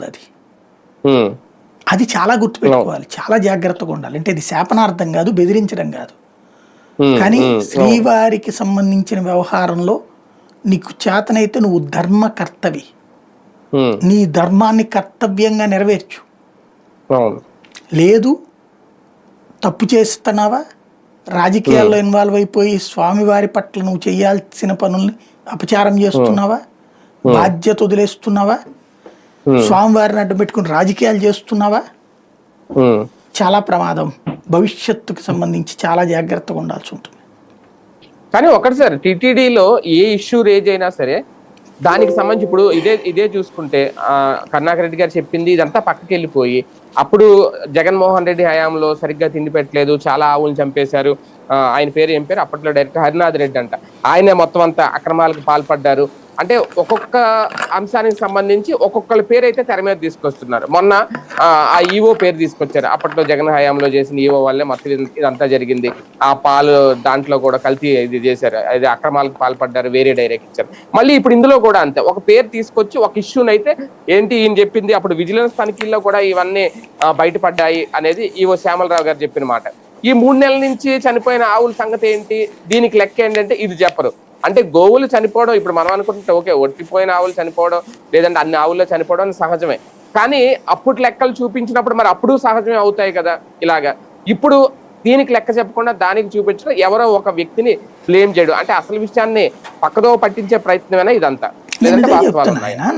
అది అది చాలా గుర్తుపెట్టుకోవాలి. చాలా జాగ్రత్తగా ఉండాలి. అంటే ఇది శాపనార్థం కాదు బెదిరించడం కాదు. కానీ శ్రీవారికి సంబంధించిన వ్యవహారంలో నీకు చేతనైతే నువ్వు ధర్మకర్తవి. ఉమ్, నీ ధర్మాన్ని కర్తవ్యంగా నెరవేర్చు. లేదు తప్పు చేస్తున్నావా? రాజకీయాల్లో ఇన్వాల్వ్ అయిపోయి స్వామివారి పట్ల నువ్వు చేయాల్సిన పనుల్ని అపచారం చేస్తున్నావా? బాధ్యత వదిలేస్తున్నావా? స్వామివారిని అడ్డం పెట్టుకుని రాజకీయాలు చేస్తున్నావా? ఉమ్, చాలా ప్రమాదం. భవిష్యత్తుకు సంబంధించి చాలా జాగ్రత్తగా ఉండాల్సి ఉంటుంది. కానీ ఒకటి సార్ టీటీడీలో ఏ ఇష్యూ రేజ్ అయినా సరే దానికి సంబంధించి ఇప్పుడు ఇదే ఇదే చూసుకుంటే ఆ, కరుణాకర్ రెడ్డి గారు చెప్పింది ఇదంతా పక్కకి వెళ్ళిపోయి అప్పుడు జగన్మోహన్ రెడ్డి హయాంలో సరిగ్గా తిండి పెట్టలేదు చాలా ఆవులను చంపేశారు ఆయన పేరు ఏం పేరు? అప్పట్లో డైరెక్ట్ హరినాథ్ రెడ్డి అంట. ఆయనే మొత్తం అంతా అక్రమాలకు పాల్పడ్డారు. అంటే ఒక్కొక్క అంశానికి సంబంధించి ఒక్కొక్కరి పేరు అయితే తెర మీద తీసుకొస్తున్నారు. మొన్న ఆ, ఈవో పేరు తీసుకొచ్చారు. అప్పట్లో జగన్ హయాంలో చేసిన ఈవో వల్లే మొత్తం ఇది- ఇదంతా జరిగింది. ఆ పాలు దాంట్లో కూడా కల్తీ ఇది చేశారు. అది అక్రమాలకు పాల్పడ్డారు వేరే డైరెక్ట్ ఇచ్చారు. మళ్ళీ ఇప్పుడు ఇందులో కూడా అంతే. ఒక పేరు తీసుకొచ్చి ఒక ఇష్యూని అయితే ఏంటి ఈయన చెప్పింది? అప్పుడు విజిలెన్స్ తనిఖీల్లో కూడా ఇవన్నీ బయటపడ్డాయి అనేది ఈవో శ్యామలరావు గారు చెప్పిన మాట. ఈ మూడు నెలల నుంచి చనిపోయిన ఆవుల సంగతి ఏంటి? దీనికి లెక్క ఏంటంటే ఇది చెప్పరు. అంటే గోవులు చనిపోవడం ఇప్పుడు మనం అనుకుంటే ఓకే ఒట్టిపోయిన ఆవులు చనిపోవడం లేదంటే అన్ని ఆవుల్లో చనిపోవడం సహజమే. కానీ అప్పుడు లెక్కలు చూపించినప్పుడు మరి అప్పుడు సహజమే అవుతాయి కదా ఇలాగా. ఇప్పుడు దీనికి లెక్క చెప్పకుండా దానికి చూపించడం ఎవరో ఒక వ్యక్తిని బ్లేమ్ చేయడం. అంటే అసలు విషయాన్ని పక్కదో పట్టించే ప్రయత్నమేనా ఇదంతా? లేదంటే వాస్తవాలు ఉన్నాయా?